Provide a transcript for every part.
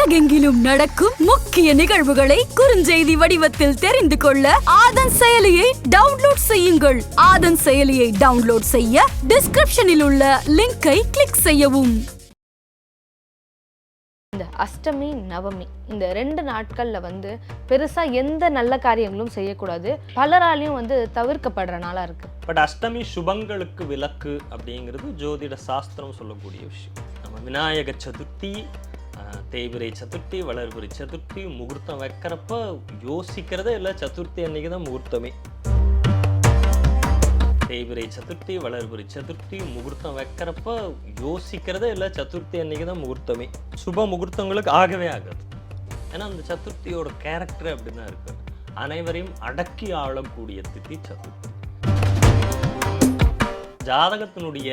உலகெங்கிலும் நடக்கும் முக்கிய நிகழ்வுகளை குறுஞ்செய்தி வடிவத்தில் தெரிந்து கொள்ள ஆதன் செயலியை டவுன்லோட் செய்யுங்கள். ஆதன் செயலியை டவுன்லோட் செய்ய டிஸ்கிரிப்ஷனில் உள்ள லிங்கை கிளிக் செய்யவும். இந்த அஷ்டமி நவமி இந்த ரெண்டு நாட்களில் வந்து பெருசாக எந்த நல்ல காரியங்களும் செய்யக்கூடாது. பலராலையும் வந்து தவிர்க்கப்படுற நாளாக இருக்குது பட் அஷ்டமி சுபங்களுக்கு விலக்கு அப்படிங்கிறது ஜோதிட சாஸ்திரம் சொல்லக்கூடிய விஷயம். நம்ம விநாயக சதுர்த்தி தேய்பிரை சதுர்த்தி வளர்புரி சதுர்த்தி முகூர்த்தம் வைக்கிறப்ப யோசிக்கிறதே இல்லை சதுர்த்தி அன்னைக்கு தான் முகூர்த்தமே. தேய்பிரை சதுர்த்தி வளர்புரி சதுர்த்தி முகூர்த்தம் வைக்கிறப்ப யோசிக்கிறதே இல்லை சதுர்த்தி அன்னைக்கு தான் முகூர்த்தமே. சுப முகூர்த்தங்களுக்கு ஆகவே ஆகாது. ஏன்னா அந்த சதுர்த்தியோட கேரக்டர் அப்படிதான் இருக்கு. அனைவரையும் அடக்கி ஆளக்கூடிய திதி சதுர்த்தி. ஜாதகத்தினுடைய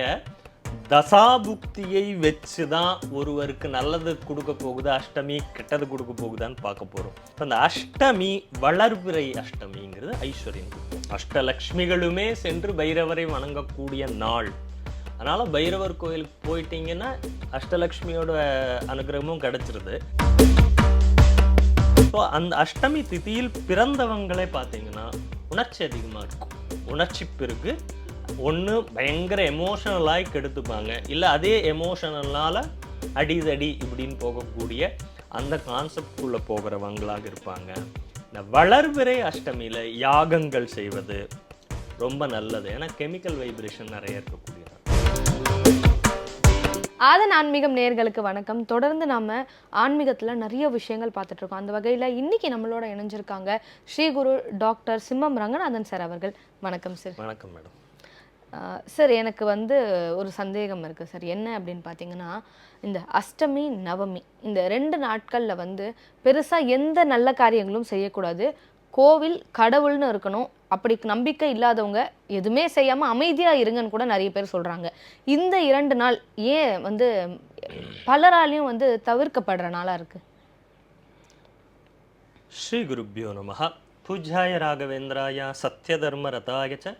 தசாபுக்தியை வச்சு தான் ஒருவருக்கு நல்லது கொடுக்க போகுது அஷ்டமி கெட்டது கொடுக்க போகுதான்னு பார்க்க போகிறோம் இப்போ அந்த அஷ்டமி வளர்பிறை அஷ்டமிங்கிறது ஐஸ்வர்யம் அஷ்டலக்ஷ்மிகளுமே சென்று பைரவரை வணங்கக்கூடிய நாள். அதனால் பைரவர் கோயிலுக்கு போயிட்டீங்கன்னா அஷ்டலக்ஷ்மியோட அனுகிரகமும் கிடைச்சிருது. ஸோ அந்த அஷ்டமி திதியில் பிறந்தவங்களே பார்த்தீங்கன்னா உணர்ச்சி அதிகமாக இருக்கும். உணர்ச்சி பிறகு ஒன்று பயங்கர எமோஷனலாகி கெடுத்துப்பாங்க. இல்லை அதே எமோஷனலால் அடிதடி இப்படின்னு போகக்கூடிய அந்த கான்செப்டுக்குள்ளே போகிறவங்களாக இருப்பாங்க. இந்த வளர்பிறை அஷ்டமியில் யாகங்கள் செய்வது ரொம்ப நல்லது. ஏன்னா கெமிக்கல் வைப்ரேஷன் நிறைய இருக்கக்கூடியது. ஆதன் ஆன்மீகம் நேர்களுக்கு வணக்கம். தொடர்ந்து நாம ஆன்மீகத்தில் நிறைய விஷயங்கள் பார்த்துட்டு இருக்கோம். அந்த வகையில் இன்னைக்கு நம்மளோட இணைஞ்சிருக்காங்க ஸ்ரீகுரு டாக்டர் சிம்மம் ரங்கநாதன் சார் அவர்கள். வணக்கம் சார். வணக்கம் மேடம். சார் எனக்கு வந்து ஒரு சந்தேகம் இருக்குது சார். என்ன அப்படின்னு பார்த்தீங்கன்னா இந்த அஷ்டமி நவமி இந்த ரெண்டு நாட்களில் வந்து பெருசாக எந்த நல்ல காரியங்களும் செய்யக்கூடாது. கோவில் கடவுள்னு இருக்கணும். அப்படி நம்பிக்கை இல்லாதவங்க எதுவுமே செய்யாமல் அமைதியாக இருங்கன்னு கூட நிறைய பேர் சொல்கிறாங்க இந்த இரண்டு நாள் ஏன் வந்து பலராலையும் வந்து தவிர்க்கப்படுற நாளாக இருக்குது ஸ்ரீ குருப்பியோ நம பூஜ்யாய ராகவேந்திராய சத்யதர்மரதாய ச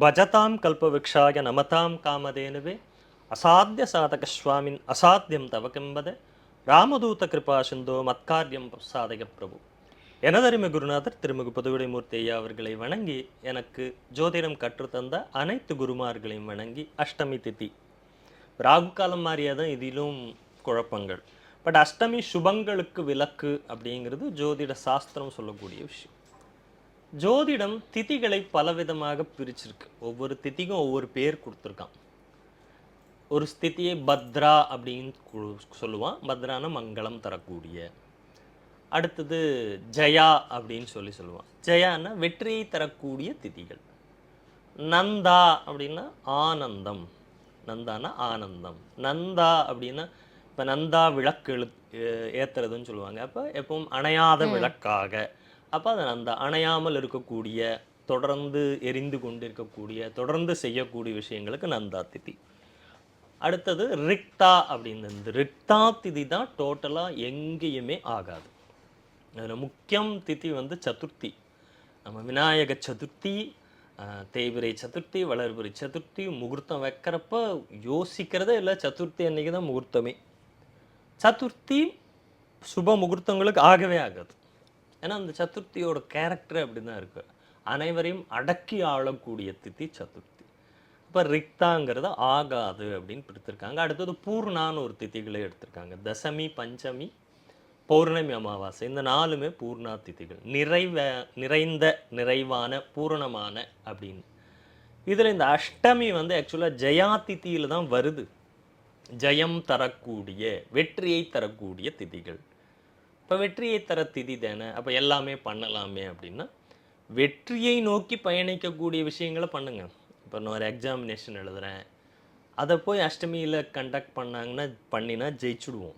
பஜதாம் கல்பவிக்ஷாய நமதாம் காமதேனுவே அசாத்திய சாதக சுவாமின் அசாத்தியம் தவ ராமதூத கிருபா சிந்தோ மத்காரியம் சாதக பிரபு எனதருமை குருநாதர் திருமிகு புதுவிடைமூர்த்தி ஐயா அவர்களை வணங்கி எனக்கு ஜோதிடம் கற்றுத்தந்த அனைத்து குருமார்களையும் வணங்கி அஷ்டமி திதி. ராகு காலம் மாதிரியே தான் இதிலும் குழப்பங்கள். பட் அஷ்டமி சுபங்களுக்கு விலக்கு அப்படிங்கிறது ஜோதிட சாஸ்திரம் சொல்லக்கூடிய விஷயம். ஜோதிடம் திதிகளை பலவிதமாக பிரிச்சிருக்கு. ஒவ்வொரு திதிக்கும் ஒவ்வொரு பேர் கொடுத்துருக்கான். ஒரு ஸ்திதியை பத்ரா அப்படின்னு சொல்லுவான். பத்ரான மங்களம் தரக்கூடிய. அடுத்தது ஜெயா அப்படின்னு சொல்லி சொல்லுவான். ஜெயான்னா வெற்றியை தரக்கூடிய திதிகள். நந்தா அப்படின்னா ஆனந்தம். நந்தானா ஆனந்தம். நந்தா அப்படின்னா இப்போ நந்தா விளக்கு எழு ஏ- ஏத்துறதுன்னு சொல்லுவாங்க. அப்போ எப்பவும் அணையாத விளக்காக. அப்போ அதை அந்த அணையாமல் இருக்கக்கூடிய தொடர்ந்து எரிந்து கொண்டு இருக்கக்கூடிய தொடர்ந்து செய்யக்கூடிய விஷயங்களுக்கு நந்தா திதி அடுத்தது ரிக்தா அப்படின்னு இந்த ரிக்தா திதி தான் டோட்டலாக எங்கேயுமே ஆகாது. அதில் முக்கியம் திதி வந்து சதுர்த்தி. நம்ம விநாயக சதுர்த்தி தேய்பிரை சதுர்த்தி வளர்பிறை சதுர்த்தி முகூர்த்தம் வைக்கிறப்ப யோசிக்கிறதே இல்லை. சதுர்த்தி அன்னைக்கு தான் முகூர்த்தமே. சதுர்த்தி சுப முகூர்த்தங்களுக்கு ஆகவே ஆகாது. ஏன்னா அந்த சதுர்த்தியோட கேரக்டர் அப்படி தான் இருக்குது அனைவரையும் அடக்கி ஆளக்கூடிய திதி சதுர்த்தி. இப்போ ரிக்தாங்கிறது ஆகாது அப்படின்னு பிடித்திருக்காங்க. அடுத்தது பூர்ணான்னு ஒரு தித்திகளை எடுத்திருக்காங்க. தசமி பஞ்சமி பௌர்ணமி அமாவாசை. இந்த நாலுமே பூர்ணா திதிகள். நிறைவ நிறைந்த நிறைவான பூரணமான அப்படின்னு. இதில் இந்த அஷ்டமி வந்து ஆக்சுவலாக ஜெயா திதியில் தான் வருது. ஜெயம் தரக்கூடிய வெற்றியை தரக்கூடிய திதிகள். இப்போ வெற்றியை தர திதி தானே? அப்போ எல்லாமே பண்ணலாமே அப்படின்னா வெற்றியை நோக்கி பயணிக்கக்கூடிய விஷயங்களை பண்ணுங்கள் இப்போ நான் ஒரு எக்ஸாமினேஷன் எழுதுகிறேன் அதை போய் அஷ்டமியில் கண்டக்ட் பண்ணாங்கன்னா பண்ணினா ஜெயிச்சுடுவோம்.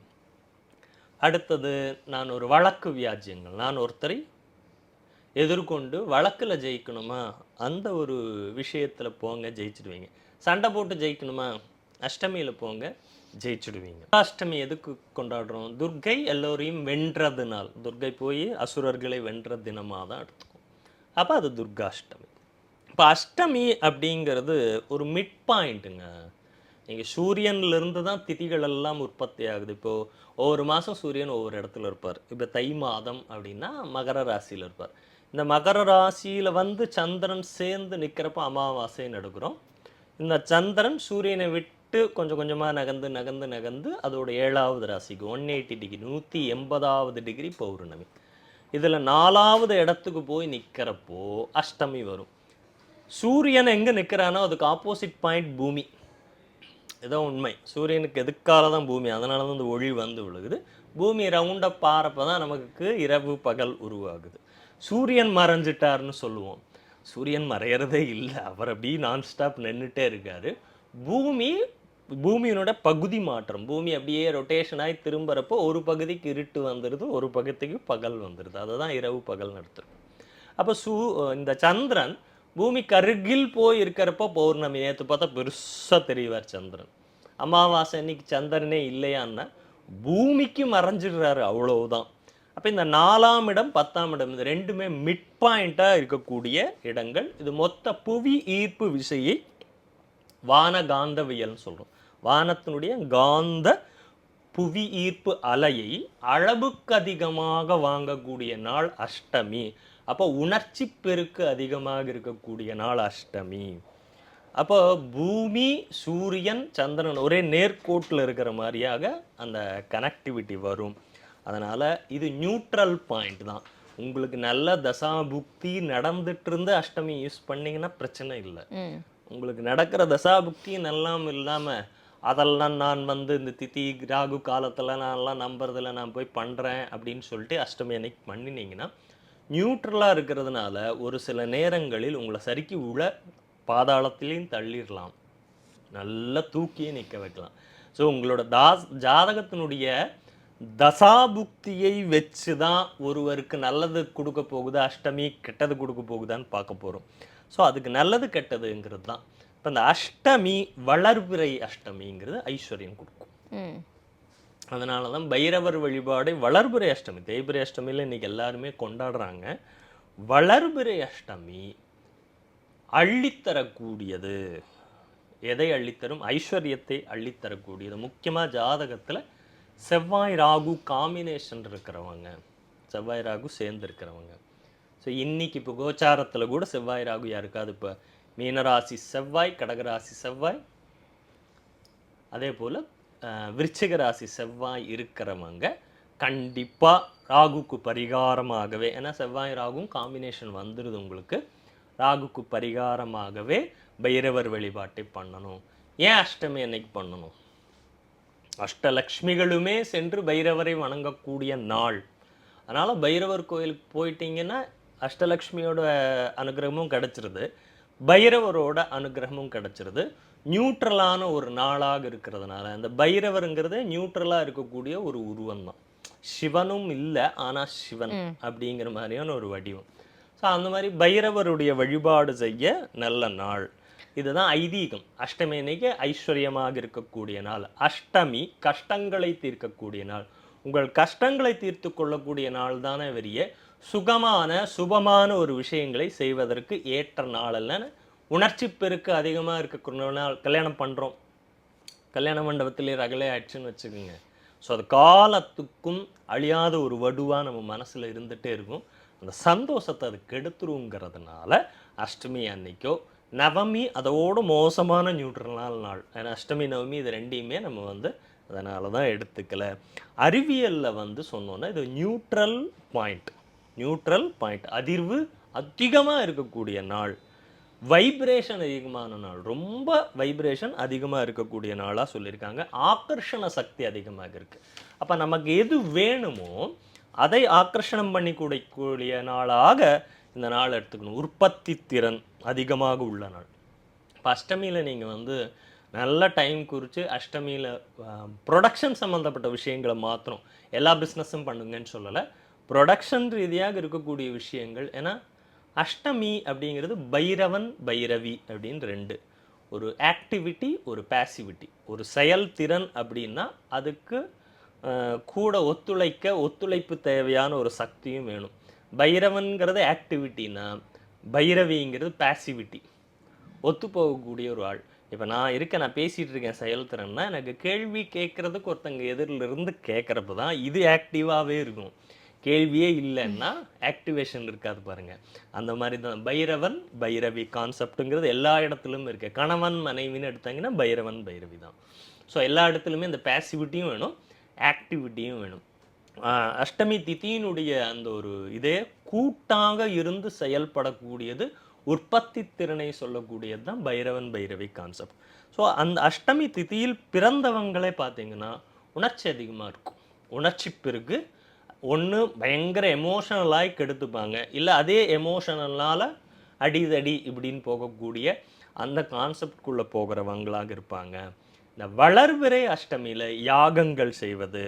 அடுத்தது நான் ஒரு வழக்கு வியாஜ்யங்கள். நான் ஒருத்தரை எதிர்கொண்டு வழக்கில் ஜெயிக்கணுமா? அந்த ஒரு விஷயத்தில் போங்க ஜெயிச்சிடுவீங்க. சண்டை போட்டு ஜெயிக்கணுமா? அஷ்டமியில் போங்க. ஜெயிச்சிடுவீங்க. அஷ்டமி எதுக்கு கொண்டாடுறோம்? துர்க்கை எல்லோரையும் வென்றது நாள் துர்க்கை போய் அசுரர்களை வென்ற தினமாக தான் எடுத்துக்கும். அப்போ அது துர்காஷ்டமி. இப்போ அஷ்டமி அப்படிங்கிறது ஒரு மிட் பாயிண்ட்டுங்க நீங்கள் சூரியன்லேருந்து தான் திதிகள் எல்லாம் உற்பத்தி ஆகுது. இப்போது ஒவ்வொரு மாதம் சூரியன் ஒவ்வொரு இடத்துல இருப்பார். இப்போ தை மாதம் அப்படின்னா மகர ராசியில் இருப்பார். இந்த மகர ராசியில் வந்து சந்திரன் சேர்ந்து நிற்கிறப்ப அமாவாசைன்னு எடுக்கிறோம். இந்த சந்திரன் சூரியனை விட்டு கொஞ்சம் கொஞ்சமாக நகர்ந்து நகர்ந்து நகர்ந்து அதோட ஏழாவது ராசிக்கு ஒன் எயிட்டி டிகிரி நூற்றி எண்பதாவது டிகிரி பௌர்ணமி. இதில் நாலாவது இடத்துக்கு போய் நிற்கிறப்போ அஷ்டமி வரும். சூரியன் எங்கே நிற்கிறானோ அதுக்கு ஆப்போசிட் பாயிண்ட் பூமி. இதான் உண்மை. சூரியனுக்கு எதுக்கால தான் பூமி? அதனால தான் இந்த ஒளி வந்து விழுகுது. பூமி ரவுண்டாக பாறப்ப தான் நமக்கு இரவு பகல் உருவாகுது. சூரியன் மறைஞ்சிட்டார்னு சொல்லுவோம். சூரியன் மறையிறதே இல்லை. அவர் அப்படி நான்ஸ்டாப் நின்றுட்டே இருக்காரு. பூமி பூமியினோட பகுதி மாற்றம். பூமி அப்படியே ரொட்டேஷன் ஆகி திரும்புறப்போ ஒரு பகுதிக்கு இருட்டு வந்துடுது ஒரு பகுதிக்கு பகல் வந்துடுது அதை தான் இரவு பகல் நடத்துகிறோம் அப்போ சூ இந்த சந்திரன் பூமிக்கு அருகில் போய் இருக்கிறப்போ பௌர்ணமி நேற்று பார்த்தா பெருசாக தெரிவார் சந்திரன். அமாவாசை இன்னைக்கு சந்திரனே இல்லையான்னா பூமிக்கு மறைஞ்சிடுறாரு அவ்வளவுதான். அப்போ இந்த நாலாம் இடம் பத்தாம் இடம் இது ரெண்டுமே மிட் பாயிண்ட்டாக இருக்கக்கூடிய இடங்கள். இது மொத்த புவி ஈர்ப்பு விசையை வான காந்தவியல்னு சொல்கிறோம் வானத்தினுடைய காந்த புவி ஈர்ப்பு அலையை அளவுக்கு அதிகமாக வாங்கக்கூடிய நாள் அஷ்டமி. அப்போ உணர்ச்சி பெருக்கு அதிகமாக இருக்கக்கூடிய நாள் அஷ்டமி. அப்போ பூமி சூரியன் சந்திரன் ஒரே நேர்கோட்டில் இருக்கிற மாதிரியாக அந்த கனெக்டிவிட்டி வரும். அதனால் இது நியூட்ரல் பாயிண்ட் தான். உங்களுக்கு நல்ல தசாபுக்தி நடந்துட்டு இருந்து அஷ்டமி யூஸ் பண்ணிங்கன்னா பிரச்சனை இல்லை. உங்களுக்கு நடக்கிற தசாபுக்தி எல்லாம் இல்லாமல் அதெல்லாம் நான் வந்து இந்த திதி ராகு காலத்தில் நான்லாம் நம்புறதில் நான் போய் பண்ணுறேன் அப்படின்னு சொல்லிட்டு அஷ்டமி அன்னைக்கு பண்ணினீங்கன்னா நியூட்ரலாக இருக்கிறதுனால ஒரு சில நேரங்களில் உங்களை சறுக்கி உள்ள பாதாளத்திலையும் தள்ளிடலாம் நல்லா தூக்கியே நிற்க வைக்கலாம். ஸோ உங்களோட தாஸ் ஜாதகத்தினுடைய தசாபுக்தியை வச்சு தான் ஒருவருக்கு நல்லது கொடுக்க போகுது அஷ்டமி கெட்டது கொடுக்க போகுதான்னு பார்க்க போகிறோம் ஸோ அதுக்கு நல்லது கெட்டதுங்கிறது தான். இப்போ இந்த அஷ்டமி வளர்பிறை அஷ்டமிங்கிறது ஐஸ்வர்யம் கொடுக்கும். அதனால தான் பைரவர் வழிபாடு வளர்பிறை அஷ்டமி தேய்பிறை அஷ்டமியில் இன்னைக்கு எல்லாருமே கொண்டாடுறாங்க. வளர்பிறை அஷ்டமி அள்ளித்தரக்கூடியது. எதை அள்ளித்தரும்? ஐஸ்வர்யத்தை அள்ளித்தரக்கூடியது. முக்கியமாக ஜாதகத்தில் செவ்வாய் ராகு காம்பினேஷன் இருக்கிறவங்க. செவ்வாய் ராகு சேர்ந்து இருக்கிறவங்க ஸோ இன்றைக்கி இப்போ கோச்சாரத்தில் கூட செவ்வாய் ராகு இருக்காது இப்போ மீனராசி செவ்வாய் கடகராசி செவ்வாய் அதே போல் விருச்சிக ராசி செவ்வாய் இருக்கிறவங்க கண்டிப்பாக ராகுக்கு பரிகாரமாகவே ஏன்னா செவ்வாய் ராகும் காம்பினேஷன் வந்துடுது உங்களுக்கு. ராகுக்கு பரிகாரமாகவே பைரவர் வழிபாட்டை பண்ணணும். ஏன் அஷ்டமி அன்னைக்கு பண்ணணும்? அஷ்டலக்ஷ்மிகளுமே சென்று பைரவரை வணங்கக்கூடிய நாள். அதனால் பைரவர் கோயிலுக்கு போயிட்டீங்கன்னா அஷ்டலக்ஷ்மியோட அனுகிரகமும் கிடச்சிருது. பைரவரோட அனுகிரகமும் கிடச்சிருது. நியூட்ரலான ஒரு நாளாக இருக்கிறதுனால அந்த பைரவருங்கிறது நியூட்ரலாக இருக்கக்கூடிய ஒரு உருவம் தான் சிவனும் இல்லை ஆனால் சிவன் அப்படிங்கிற மாதிரியான ஒரு வடிவம். ஸோ அந்த மாதிரி பைரவருடைய வழிபாடு செய்ய நல்ல நாள். இதுதான் ஐதீகம். அஷ்டமி அன்னைக்கு ஐஸ்வர்யமாக இருக்கக்கூடிய நாள். அஷ்டமி கஷ்டங்களை தீர்க்கக்கூடிய நாள். உங்கள் கஷ்டங்களை தீர்த்து கொள்ளக்கூடிய நாள் தானே வெறிய சுகமான சுபமான ஒரு விஷயங்களை செய்வதற்கு ஏற்ற நாள் இல்லைன்னு உணர்ச்சி பெருக்கு அதிகமாக இருக்கக்கூடிய நாள் கல்யாணம் பண்ணுறோம் கல்யாண மண்டபத்திலே ரகலே ஆயிடுச்சுன்னு வச்சுக்கோங்க. ஸோ அது காலத்துக்கும் அழியாத ஒரு வடுவாக நம்ம மனசில் இருந்துகிட்டே இருக்கும். அந்த சந்தோஷத்தை அது கெடுத்துருங்கிறதுனால அஷ்டமி அன்னைக்கோ நவமி அதோட மோசமான நியூட்ரலான நாள் ஏன்னா அஷ்டமி நவமி இது ரெண்டையுமே நம்ம வந்து அதனால தான் எடுத்துக்கல. அறிவியலில் வந்து சொன்னோன்னா இது நியூட்ரல் பாயிண்ட். நியூட்ரல் பாயிண்ட் அதிர்வு அதிகமாக இருக்கக்கூடிய நாள். வைப்ரேஷன் அதிகமான நாள். ரொம்ப வைப்ரேஷன் அதிகமாக இருக்கக்கூடிய நாளாக சொல்லியிருக்காங்க. ஆக்கர்ஷண சக்தி அதிகமாக இருக்குது அப்போ நமக்கு எது வேணுமோ அதை ஆக்கர்ஷணம் பண்ணி கூடக்கூடிய நாளாக இந்த நாள் எடுத்துக்கணும். உற்பத்தி திறன் அதிகமாக உள்ள நாள். இப்போ அஷ்டமியில் நீங்கள் வந்து நல்ல டைம் குறித்து அஷ்டமியில் ப்ரொடக்ஷன் சம்மந்தப்பட்ட விஷயங்களை மாத்திரம் எல்லா பிஸ்னஸும் பண்ணுங்கன்னு சொல்லலை. ப்ரொடக்ஷன் ரீதியாக இருக்கக்கூடிய விஷயங்கள். ஏன்னா அஷ்டமி அப்படிங்கிறது பைரவன் பைரவி அப்படின்னு ரெண்டு. ஒரு ஆக்டிவிட்டி ஒரு பேசிவிட்டி ஒரு செயல்திறன் அப்படின்னா அதுக்கு கூட ஒத்துழைக்க ஒத்துழைப்பு தேவையான ஒரு சக்தியும் வேணும். பைரவன்கிறது ஆக்டிவிட்டினா பைரவிங்கிறது பேசிவிட்டி ஒத்து போகக்கூடிய ஒரு ஆள். இப்போ நான் இருக்க நான் பேசிகிட்டு இருக்கேன் செயல்திறன்னா எனக்கு கேள்வி கேட்குறதுக்கு ஒருத்தங்க எதிரிலிருந்து கேட்குறப்ப தான் இது ஆக்டிவாகவே இருக்கும் கேள்வியே இல்லைன்னா ஆக்டிவேஷன் இருக்காது பாருங்கள் அந்த மாதிரி தான். பைரவன் பைரவி கான்செப்ட்டுங்கிறது எல்லா இடத்துலையும் இருக்குது கணவன் மனைவின்னு எடுத்தாங்கன்னா பைரவன் பைரவி தான். ஸோ எல்லா இடத்துலையுமே இந்த பேசிவிட்டியும் வேணும் ஆக்டிவிட்டியும் வேணும். அஷ்டமி திதியினுடைய அந்த ஒரு இதே கூட்டாக இருந்து செயல்படக்கூடியது உற்பத்தி திறனை சொல்லக்கூடியது தான் பைரவன் பைரவி கான்செப்ட் ஸோ அந்த அஷ்டமி திதியில் பிறந்தவங்களே பார்த்தீங்கன்னா உணர்ச்சி அதிகமாக இருக்கும். உணர்ச்சி பிறகு ஒன்று பயங்கர எமோஷனலாகி கெடுத்துப்பாங்க. இல்லை அதே எமோஷனலால் அடிதடி இப்படின்னு போகக்கூடிய அந்த கான்செப்ட்குள்ளே போகிறவங்களாக இருப்பாங்க. இந்த வளர்பிறை அஷ்டமியில் யாகங்கள் செய்வது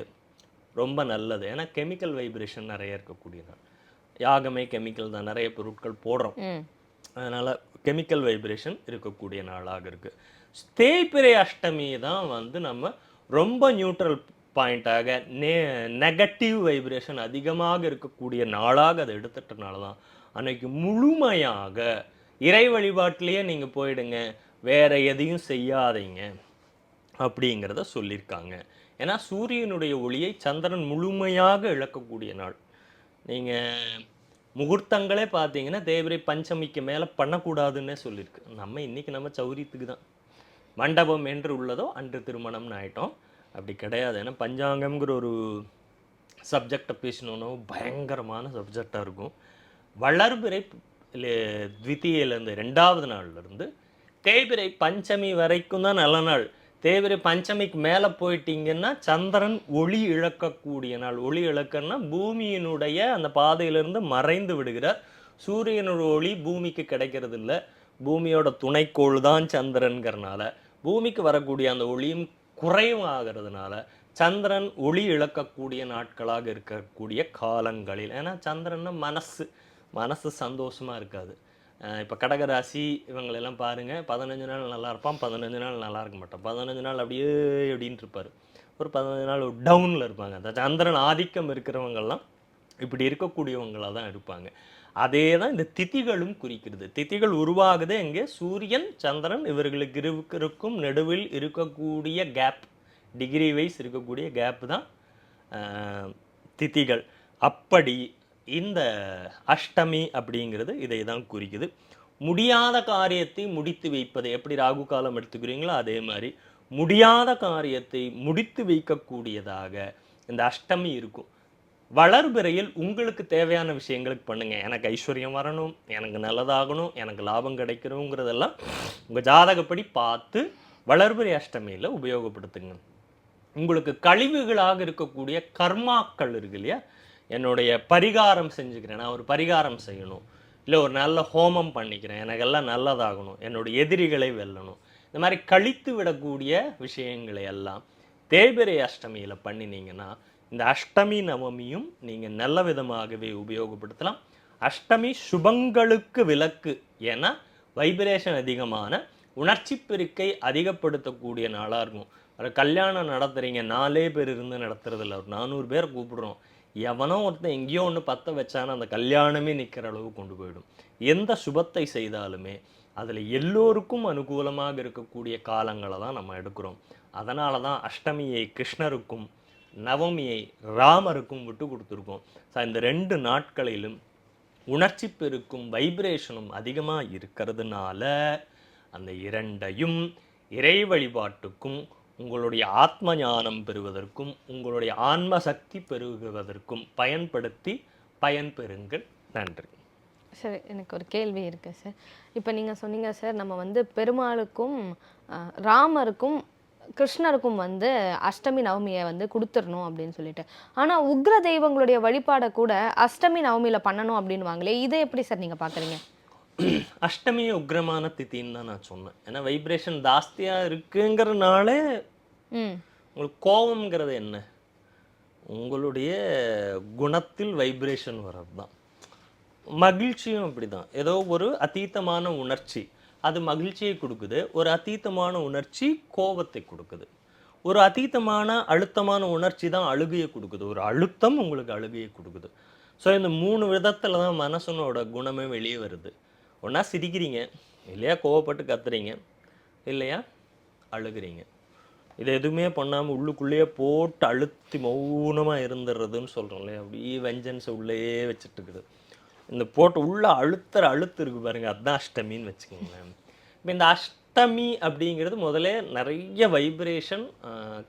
ரொம்ப நல்லது. ஏன்னா கெமிக்கல் வைப்ரேஷன் நிறைய இருக்கக்கூடியது. யாகமே கெமிக்கல் தான். நிறைய பொருட்கள் போடுறோம். அதனால் கெமிக்கல் வைப்ரேஷன் இருக்கக்கூடிய நாளாக இருக்குது தேய்பிறை அஷ்டமி தான் வந்து நம்ம ரொம்ப நியூட்ரல் பாயிண்ட்டாக நே நெகட்டிவ் வைப்ரேஷன் அதிகமாக இருக்கக்கூடிய நாளாக அதை எடுத்துட்டனால தான் அன்னைக்கு முழுமையாக இறை வழிபாட்டிலேயே நீங்கள் போயிடுங்க வேறு எதையும் செய்யாதீங்க அப்படிங்கிறத சொல்லியிருக்காங்க. ஏன்னா சூரியனுடைய ஒளியை சந்திரன் முழுமையாக இழக்கக்கூடிய நாள். நீங்கள் முகூர்த்தங்களே பார்த்தீங்கன்னா தேவரை பஞ்சமிக்கு மேலே பண்ணக்கூடாதுன்னே சொல்லியிருக்கு. நம்ம இன்றைக்கி நம்ம சௌரியத்துக்கு தான். மண்டபம் என்று உள்ளதோ அன்று திருமணம்னு ஆயிட்டோம். அப்படி கிடையாது. ஏன்னா பஞ்சாங்கம்ங்கிற ஒரு சப்ஜெக்டை பேசணுன்னா பயங்கரமான சப்ஜெக்டாக இருக்கும். வளர்பிறை த்விதியிலேருந்து ரெண்டாவது நாள்லேருந்து தேய்பிரை பஞ்சமி வரைக்கும் தான் நல்ல நாள். தேய்பிரை பஞ்சமிக்கு மேலே போயிட்டீங்கன்னா சந்திரன் ஒளி இழக்கக்கூடிய நாள். ஒளி இழக்கன்னா பூமியினுடைய அந்த பாதையிலிருந்து மறைந்து விடுகிறார். சூரியனோட ஒளி பூமிக்கு கிடைக்கிறது இல்லை பூமியோட துணைக்கோள் தான் சந்திரன்கிறனால. பூமிக்கு வரக்கூடிய அந்த ஒளியும் குறைவாகிறதுனால சந்திரன் ஒளி இழக்கக்கூடிய நாட்களாக இருக்கக்கூடிய காலங்களில். ஏன்னா சந்திரன்னா மனசு மனசு சந்தோஷமாக இருக்காது. இப்போ கடகராசி இவங்களெல்லாம் பாருங்கள் பதினஞ்சு நாள் நல்லா இருப்பான் பதினஞ்சு நாள் நல்லா இருக்க மாட்டான். பதினஞ்சு நாள் அப்படியே அப்படின்ட்டு இருப்பார். ஒரு பதினஞ்சு நாள் டவுனில் இருப்பாங்க. அந்த சந்திரன் ஆதிக்கம் இருக்கிறவங்கெல்லாம் இப்படி இருக்கக்கூடியவங்களாக தான் இருப்பாங்க. அதே தான் இந்த திதிகளும் குறிக்கிறது. திதிகள் உருவாகுது எங்கே? சூரியன் சந்திரன் இவர்களுக்கு இருக்கும் நடுவில் இருக்கக்கூடிய கேப் டிகிரி வைஸ் இருக்கக்கூடிய கேப் தான் திதிகள். அப்படி இந்த அஷ்டமி அப்படிங்கிறது இதை தான் குறிக்குது. முடியாத காரியத்தை முடித்து வைப்பது எப்படி ராகு காலம் எடுத்துக்கிறீங்களோ அதே மாதிரி முடியாத காரியத்தை முடித்து வைக்கக்கூடியதாக இந்த அஷ்டமி இருக்கும். வளர்பிறையில் உங்களுக்கு தேவையான விஷயங்களுக்கு பண்ணுங்கள் எனக்கு ஐஸ்வர்யம் வரணும் எனக்கு நல்லதாகணும் எனக்கு லாபம் கிடைக்கணுங்கிறதெல்லாம் உங்கள் ஜாதகப்படி பார்த்து வளர்பிறை அஷ்டமியில் உபயோகப்படுத்துங்க. உங்களுக்கு கழிவுகளாக இருக்கக்கூடிய கர்மாக்கள் இருக்கு இல்லையா? என்னுடைய பரிகாரம் செஞ்சுக்கிறேன் நான் ஒரு பரிகாரம் செய்யணும். இல்லை ஒரு நல்ல ஹோமம் பண்ணிக்கிறேன் எனக்கெல்லாம் நல்லதாகணும் என்னுடைய எதிரிகளை வெல்லணும். இந்த மாதிரி கழித்து விடக்கூடிய விஷயங்களை எல்லாம் தேய்பிரை அஷ்டமியில் பண்ணினீங்கன்னா இந்த அஷ்டமி நவமியும் நீங்கள் நல்ல விதமாகவே உபயோகப்படுத்தலாம். அஷ்டமி சுபங்களுக்கு விலக்கு ஏன்னா வைப்ரேஷன் அதிகமான உணர்ச்சி பெருக்கை அதிகப்படுத்தக்கூடிய நாளாக இருக்கும். ஒரு கல்யாணம் நடத்துகிறீங்க நாலே பேர் இருந்து நடத்துறதில்ல ஒரு நானூறு பேர் கூப்பிடுறோம். எவனோ ஒருத்தன் எங்கேயோ ஒன்று பற்ற வச்சானா அந்த கல்யாணமே நிற்கிற அளவு கொண்டு போயிடும். எந்த சுபத்தை செய்தாலுமே அதில் எல்லோருக்கும் அனுகூலமாக இருக்கக்கூடிய காலங்களை தான் நம்ம எடுக்கிறோம். அதனால தான் அஷ்டமியை கிருஷ்ணருக்கும் நவமியை ராமருக்கும் விட்டு கொடுத்துருக்கோம். ஸோ இந்த ரெண்டு நாட்களிலும் உணர்ச்சி பெருக்கும் வைப்ரேஷனும் அதிகமாக இருக்கிறதுனால அந்த இரண்டையும் இறை வழிபாட்டுக்கும் உங்களுடைய ஆத்ம ஞானம் பெறுவதற்கும் உங்களுடைய ஆன்ம சக்தி பெருகுவதற்கும் பயன்படுத்தி பயன்பெறுங்கள் நன்றி. சார் எனக்கு ஒரு கேள்வி இருக்கு சார். இப்போ நீங்கள் சொன்னீங்க சார் நம்ம வந்து பெருமாளுக்கும் ராமருக்கும் கிருஷ்ணருக்கும் வந்து அஷ்டமி நவமியை வந்து கொடுத்துடணும் அப்படின்னு சொல்லிட்டு. ஆனால் உக்ர தெய்வங்களுடைய வழிபாடை கூட அஷ்டமி நவமியில் பண்ணணும் அப்படின்னு வாங்களே இதை எப்படி சார் நீங்கள் பார்க்குறீங்க அஷ்டமியே உக்ரமான திதின்னு தான் நான் சொன்னேன். ஏன்னா வைப்ரேஷன் ஜாஸ்தியாக இருக்குங்கிறனாலே உங்களுக்கு கோபம்ங்கிறது என்ன? உங்களுடைய குணத்தில் வைப்ரேஷன் வர்றது தான் மகிழ்ச்சியும் அப்படிதான். ஏதோ ஒரு அதீதமான உணர்ச்சி. அது மகிழ்ச்சியை கொடுக்குது. ஒரு அத்தீத்தமான உணர்ச்சி கோபத்தை கொடுக்குது. ஒரு அத்தீத்தமான அழுத்தமான உணர்ச்சி தான் அழுகையை கொடுக்குது. ஒரு அழுத்தம் உங்களுக்கு அழுகையை கொடுக்குது. ஸோ இந்த மூணு விதத்தில் தான் மனசனோட குணமே வெளியே வருது. ஒன்றா சிரிக்கிறீங்க இல்லையா? கோவப்பட்டு கத்துறீங்க இல்லையா? அழுகுறீங்க. இது எதுவுமே பண்ணாமல் உள்ளுக்குள்ளேயே போட்டு அழுத்தி மௌனமாக இருந்துடுறதுன்னு சொல்கிறோம் இல்லையா? அப்படியே வெஞ்சன்ஸை உள்ளேயே வச்சுட்டு இருக்குது. இந்த போட்டு உள்ளே அழுத்துற அழுத்து இருக்கு பாருங்கள் அதுதான் அஷ்டமின்னு வச்சுக்கோங்களேன். இப்போ இந்த அஷ்டமி அப்படிங்கிறது முதலே நிறைய வைப்ரேஷன்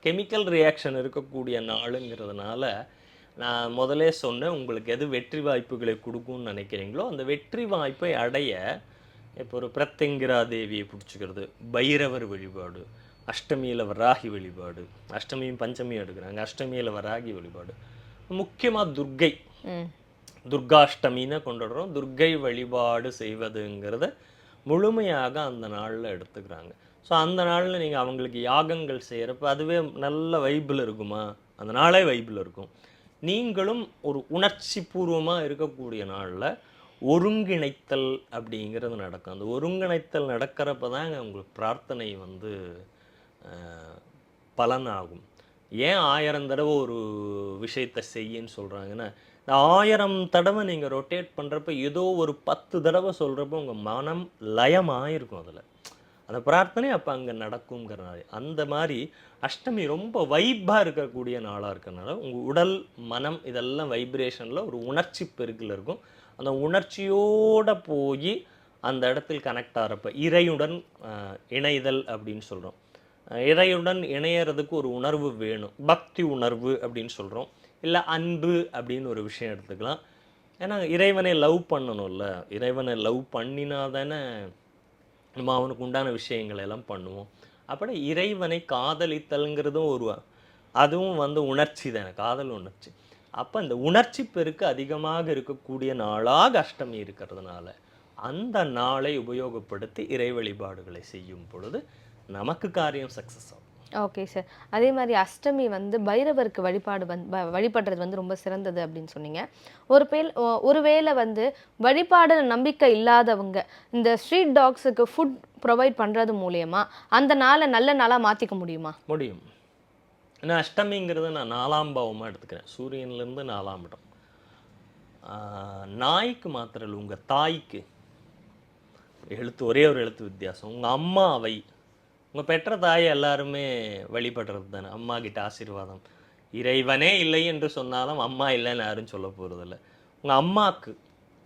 கெமிக்கல் ரியாக்ஷன் இருக்கக்கூடிய நாளுங்கிறதுனால நான் முதலே சொன்னேன் உங்களுக்கு எது வெற்றி வாய்ப்புகளை கொடுக்கும்னு நினைக்கிறீங்களோ அந்த வெற்றி வாய்ப்பை அடைய இப்போ ஒரு பிரத்யங்கிரா தேவியை பிடிச்சிக்கிறது பைரவர் வழிபாடு அஷ்டமியில் வராகி வழிபாடு அஷ்டமியும் பஞ்சமியும் எடுக்கிறாங்க அஷ்டமியில் வராகி வழிபாடு. முக்கியமாக துர்க்கை துர்காஷ்டமின்னு கொண்டாடுறோம். துர்க்கை வழிபாடு செய்வதுங்கிறத முழுமையாக அந்த நாளில் எடுத்துக்கிறாங்க. ஸோ அந்த நாளில் நீங்கள் அவங்களுக்கு யாகங்கள் செய்கிறப்ப அதுவே நல்ல வைபிள் இருக்குமா? அந்த நாளே வைபிள் இருக்கும். நீங்களும் ஒரு உணர்ச்சி பூர்வமாக இருக்கக்கூடிய நாளில் ஒருங்கிணைத்தல் அப்படிங்கிறது நடக்கும். அந்த ஒருங்கிணைத்தல் நடக்கிறப்ப தாங்க உங்களுக்கு பிரார்த்தனை வந்து பலனாகும். ஏன் ஆயிரம் தடவை ஒரு விஷயத்தை செய்யன்னு சொல்கிறாங்கன்னா ஆயிரம் தடவை நீங்கள் ரொட்டேட் பண்ணுறப்ப ஏதோ ஒரு பத்து தடவை சொல்கிறப்ப உங்கள் மனம் லயமாயிருக்கும் அதில். அந்த பிரார்த்தனை அப்போ அங்கே நடக்குங்கிறனால அந்த மாதிரி அஷ்டமி ரொம்ப வைப்பாக இருக்கக்கூடிய நாளாக இருக்கிறனால உங்கள் உடல் மனம் இதெல்லாம் வைப்ரேஷனில் ஒரு உணர்ச்சி பெருக்கில் இருக்கும். அந்த உணர்ச்சியோட போய் அந்த இடத்தில் கனெக்ட் ஆகிறப்ப இறையுடன் இணைதல் அப்படின்னு சொல்கிறோம் இறையுடன் இணையறதுக்கு ஒரு உணர்வு வேணும். பக்தி உணர்வு அப்படின்னு சொல்கிறோம் இல்லை அன்பு அப்படின்னு ஒரு விஷயம் எடுத்துக்கலாம். ஏன்னா இறைவனை லவ் பண்ணணும்ல. இறைவனை லவ் பண்ணினா தானே நம்ம அவனுக்கு உண்டான விஷயங்களை எல்லாம் பண்ணுவோம். அப்படி இறைவனை காதலித்தல்ங்கிறதும் ஒரு அதுவும் வந்து உணர்ச்சி தானே காதல் உணர்ச்சி. அப்போ இந்த உணர்ச்சி பெருக்கு அதிகமாக இருக்கக்கூடிய நாளாக அஷ்டமி இருக்கிறதுனால அந்த நாளை உபயோகப்படுத்தி இறை வழிபாடுகளை செய்யும் பொழுது நமக்கு காரியம் சக்ஸஸ் ஆகும். ஓகே சார் அதே மாதிரி அஷ்டமி வந்து பைரவருக்கு வழிபாடு வந் வ- வழிபடுறது வந்து ரொம்ப சிறந்தது அப்படின்னு சொன்னீங்க. ஒரு பேல் ஒ- ஒருவேளை வந்து வழிபாடு நம்பிக்கை இல்லாதவங்க இந்த ஸ்ட்ரீட் டாக்ஸுக்கு ஃபுட் ப்ரொவைட் பண்ணுறது மூலயமா அந்த நாளை நல்ல நாளாக மாற்றிக்க முடியுமா? முடியும். ஏன்னா அஷ்டமிங்கிறது நான் நாலாம் பாவமாக எடுத்துக்கிறேன். சூரியன்லேருந்து நாலாம் இடம். ஆஹ், நாய்க்கு மாத்திரம் இல்லை உங்கள் தாய்க்கு. எழுத்து ஒரே ஒரு எழுத்து வித்தியாசம். உங்கள் அம்மாவை உங்கள் பெற்ற தாயை எல்லாருமே வழிபடுறது தானே. அம்மா கிட்ட ஆசீர்வாதம். இறைவனே இல்லை என்று சொன்னாலும் அம்மா இல்லைன்னு யாரும் சொல்ல போகிறதில்ல உங்கள் அம்மாவுக்கு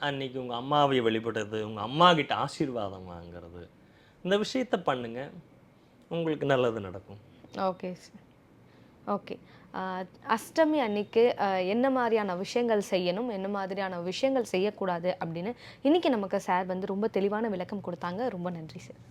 அன்றைக்கி உங்கள் அம்மாவை வழிபடுறது உங்கள் அம்மா கிட்ட ஆசீர்வாதம் வாங்குறது இந்த விஷயத்தை பண்ணுங்கள் உங்களுக்கு நல்லது நடக்கும். Okay sir okay. அஷ்டமி அன்னைக்கு என்ன மாதிரியான விஷயங்கள் செய்யணும் என்ன மாதிரியான விஷயங்கள் செய்யக்கூடாது அப்படின்னு இன்னைக்கு நமக்கு சார் வந்து ரொம்ப தெளிவான விளக்கம் கொடுத்தாங்க. ரொம்ப நன்றி சார்